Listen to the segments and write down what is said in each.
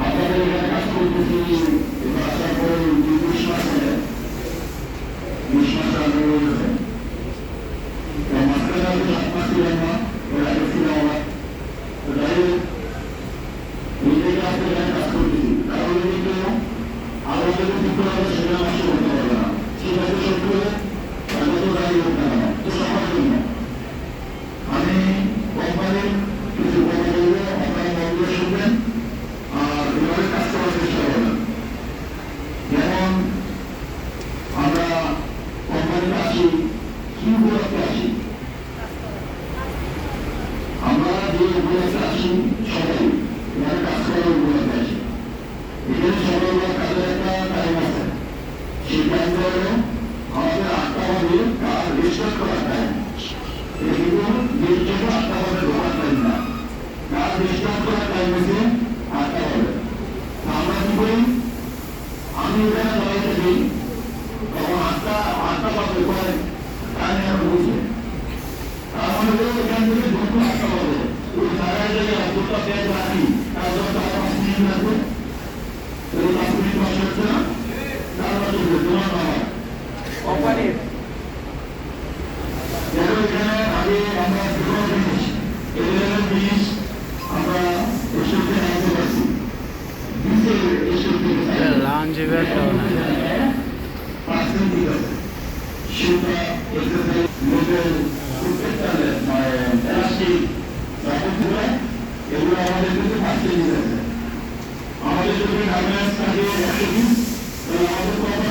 আপনাদের এখানে কাজ করতেছি এবার আসার পরে দুই বিশ মাস হলে বিশ মাস আগে হয়ে যাবে তো মাঝখানে আমি সাত মাস ছিলাম না এর আগে ছিলাম আমার তো যাই হোক নিজেকে আপনি এখানে কাজ করতেছি কারণ নিজেকে আরও যদি ঠিক করে হবে সেটা নষ্ট করতে পারবে না সেটা তো সত্য হলে তাহলে তো দাঁড়িয়ে উঠতে হবে না তো সবার জন্য আমি কোম্পানির কিছু কথা বলব আপনারা মন দিয়ে শুনবেন আর এভাবে কাজ করার চেষ্টা করবেন যেমন আমরা কোম্পানিতে আসি কি উপলক্ষে আসি আমরা যে উপলক্ষে আসি সবাই এখানে কাজ করার উপলক্ষে আসি এখানে সকালবেলা কাজের একটা টাইম আছে হলো আমাদের বাজে কাজ রেজিস্টার করার টাইম এগুলো নির্দিষ্ট বাজে ঢোকার টাইম না কাজ রেজিস্টার করার টাইম হচ্ছে আমরা কি করি আমি এখানে দাঁড়িয়ে থাকি তখন আটটা আটটা বাজে পরে টাইম এখন বুঝে তার মানে হলো এখান থেকে বাজে ওই জায়গায় যদি দুটো রাখি তার জন্য তার পাঁচ মিনিট কোম্পানির আমাদের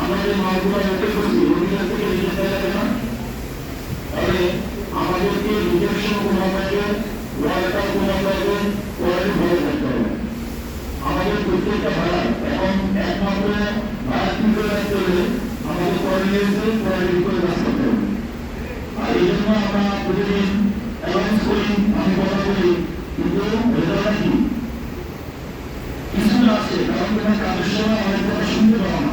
আজকে দিন টার্গেট করছি তাহলে আমাদেরকে হবে ওয়ার্ডার কোনো হবে কোয়ালিটি ভালো থাকতে হবে আমাদের প্রত্যেকটা ভাড়া এখন একমাত্র ভাড়া কি করে রাখতে হলে আমাদের কোয়ালিটি কোয়ালিটি করে কাজ করতে হবে আর এই জন্য আমরা প্রতিদিন অ্যালাউন্স করি আমি কথা বলি কিন্তু রেজাল্ট কি কিছু আছে, কারণ তোমার কাজের সময় অনেক কথা শুনতে পাবো না।